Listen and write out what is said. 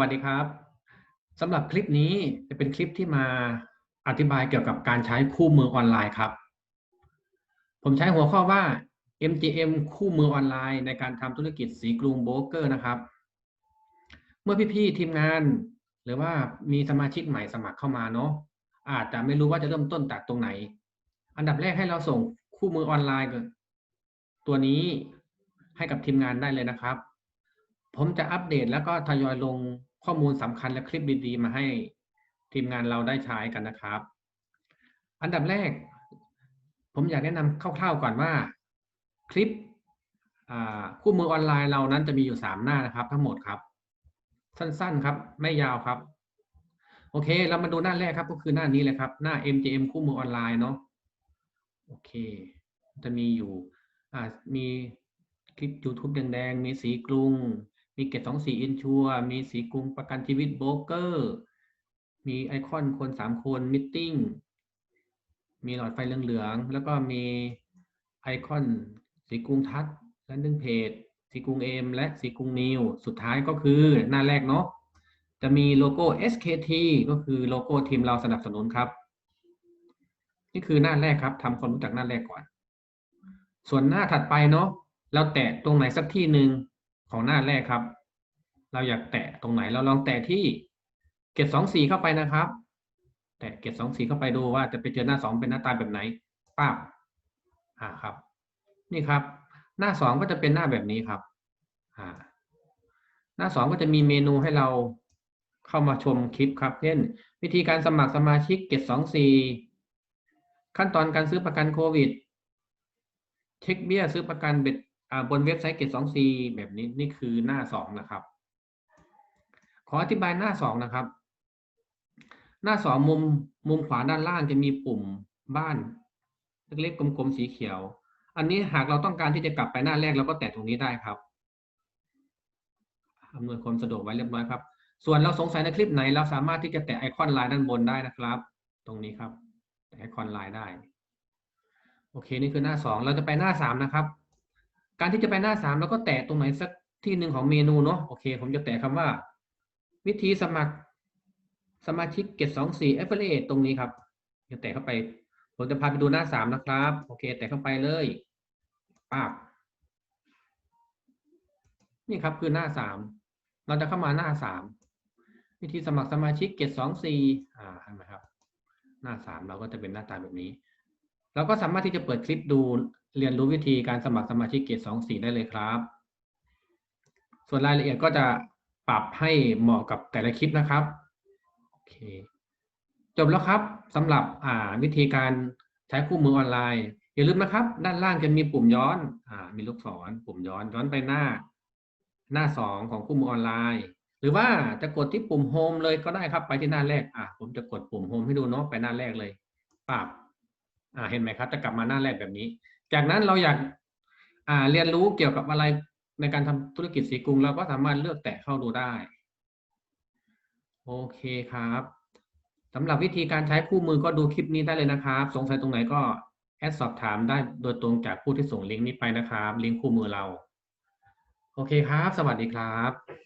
วัสดีครับสำหรับคลิปนี้จะเป็นคลิปที่มาอธิบายเกี่ยวกับการใช้คู่มือออนไลน์ครับ ผมใช้หัวข้อว่า MGM คู่มือออนไลน์ในการทำธุรกิจสีกรุงโบรกเกอร์นะครับ เมื่อพี่ๆทีมงานหรือว่ามีสมาชิกใหม่สมัครเข้ามาเนาะอาจจะไม่รู้ว่าจะเริ่มต้นจากตรงไหน อันดับแรกให้เราส่งคู่มือออนไลน์ตัวนี้ให้กับทีมงานได้เลยนะครับ ผมจะอัปเดตแล้วก็ทยอยลงข้อมูลสำคัญและคลิปดีๆ มาให้ทีมงานเราได้ใช้กันนะครับ อันดับแรก ผมอยากแนะนำคร่าวๆก่อนว่า คลิปคู่มือออนไลน์เรานั้นจะมีอยู่สามหน้านะครับ ทั้งหมดครับ สั้นๆครับ ไม่ยาวครับ โอเค เรามาดูหน้าแรกครับ ก็คือหน้านี้เลยครับ หน้า MGM คู่มือออนไลน์เนาะโอเค จะมีอยู่มีคลิป YouTube แดงๆ มีสีกรุง มีเกตสองสี่อินชัวมีสีกรุงประกันชีวิตโบรกเกอร์ มีไอคอนคนสามคนมิทติ้งมีหลอดไฟเหลืองๆแล้วก็มีไอคอนสีกรุงทัศและนึ่งเพจสีกรุงเอมและสีกรุงนิวสุดท้ายก็คือหน้าแรกเนาะจะมีโลโก้ SKT ก็คือโลโก้ทีมเราสนับสนุนครับ นี่คือหน้าแรกครับทำความรู้จักหน้าแรกก่อน ส่วนหน้าถัดไปเนาะเราแตะตรงไหนสักที่หนึ่ง ของหน้าแรกครับ เราอยากแตะตรงไหนเราลองแตะที่เกตสองสี่เข้าไปนะครับ แตะเกตสองสี่เข้าไปดูว่าจะไปเจอหน้าสองเป็นหน้าตาแบบไหนป้าบอ่าครับ นี่ครับ หน้าสองก็จะเป็นหน้าแบบนี้ครับ อ่า หน้าสองก็จะมีเมนูให้เราเข้ามาชมคลิปครับ เช่น วิธีการสมัครสมาชิกเกตสองสี่ขั้นตอนการซื้อประกันโควิด เช็คเบี้ยซื้อประกันเบ็ด บนเว็บไซต์เกตสองซีแบบนี้นี่คือหน้าสองนะครับ ขออธิบายหน้าสองนะครับ หน้าสองมุมมุมขวาด้านล่างจะมีปุ่มบ้านเล็กๆกลมๆสีเขียว อันนี้หากเราต้องการที่จะกลับไปหน้าแรกเราก็แตะตรงนี้ได้ครับอำนวยความสะดวกไว้เรียบร้อยครับ ส่วนเราสงสัยในคลิปไหน เราสามารถที่จะแตะไอคอนไลน์ด้านบนได้นะครับ ตรงนี้ครับ แตะไอคอนไลน์ได้ โอเค นี่คือหน้าสองเราจะไปหน้าสามนะครับ การที่จะไปหน้าสามเราก็แตะตรงไหนสักที่หนึ่งของเมนูเนาะโอเค ผมจะแตะคำว่า วิธีสมัครสมาชิกเกตสองสี่เอฟเฟลตรงนี้ครับจะแตะเข้าไปผมจะพาไปดูหน้าสามนะครับ โอเค แตะเข้าไปเลยป้าบนี่ครับคือหน้าสามเราจะเข้ามาหน้าสามวิธีสมัครสมาชิกเกตสองสี่อ่าเห็นไหมครับ หน้าสามเราก็จะเป็นหน้าตาแบบนี้เราก็สามารถที่จะเปิดคลิปดู เรียนรู้วิธีการสมัครสมาชิกเกตสองสี่ได้เลยครับ ส่วนรายละเอียดก็จะปรับให้เหมาะกับแต่ละคลิปนะครับโอเคจบแล้วครับสำหรับวิธีการใช้คู่มือออนไลน์ อย่าลืมนะครับ ด้านล่างจะมีปุ่มย้อนอมีลูกศร ปุ่มย้อนย้อนไปหน้า หน้าสองของคู่มือออนไลน์ หรือว่าจะกดที่ปุ่มโฮมเลยก็ได้ครับ ไปที่หน้าแรกอ่าผมจะกดปุ่มโฮมให้ดูเนาะไปหน้าแรกเลยปับอ่าเห็นไหมครับ จะกลับมาหน้าแรกแบบนี้ จากนั้นเราอยากาเรียนรู้เกี่ยวกับอะไรในการทำธุรกิจสีกรุงเราก็สามารถเลือกแตะเข้าดูได้ โอเคครับสำหรับวิธีการใช้คู่มือก็ดูคลิปนี้ได้เลยนะครับ สงสัยตรงไหนก็แอดสอบถามได้โดยตรงจากผู้ที่ส่งลิงก์นี้ไปนะครับ ลิงก์คู่มือเรา โอเคครับ สวัสดีครับ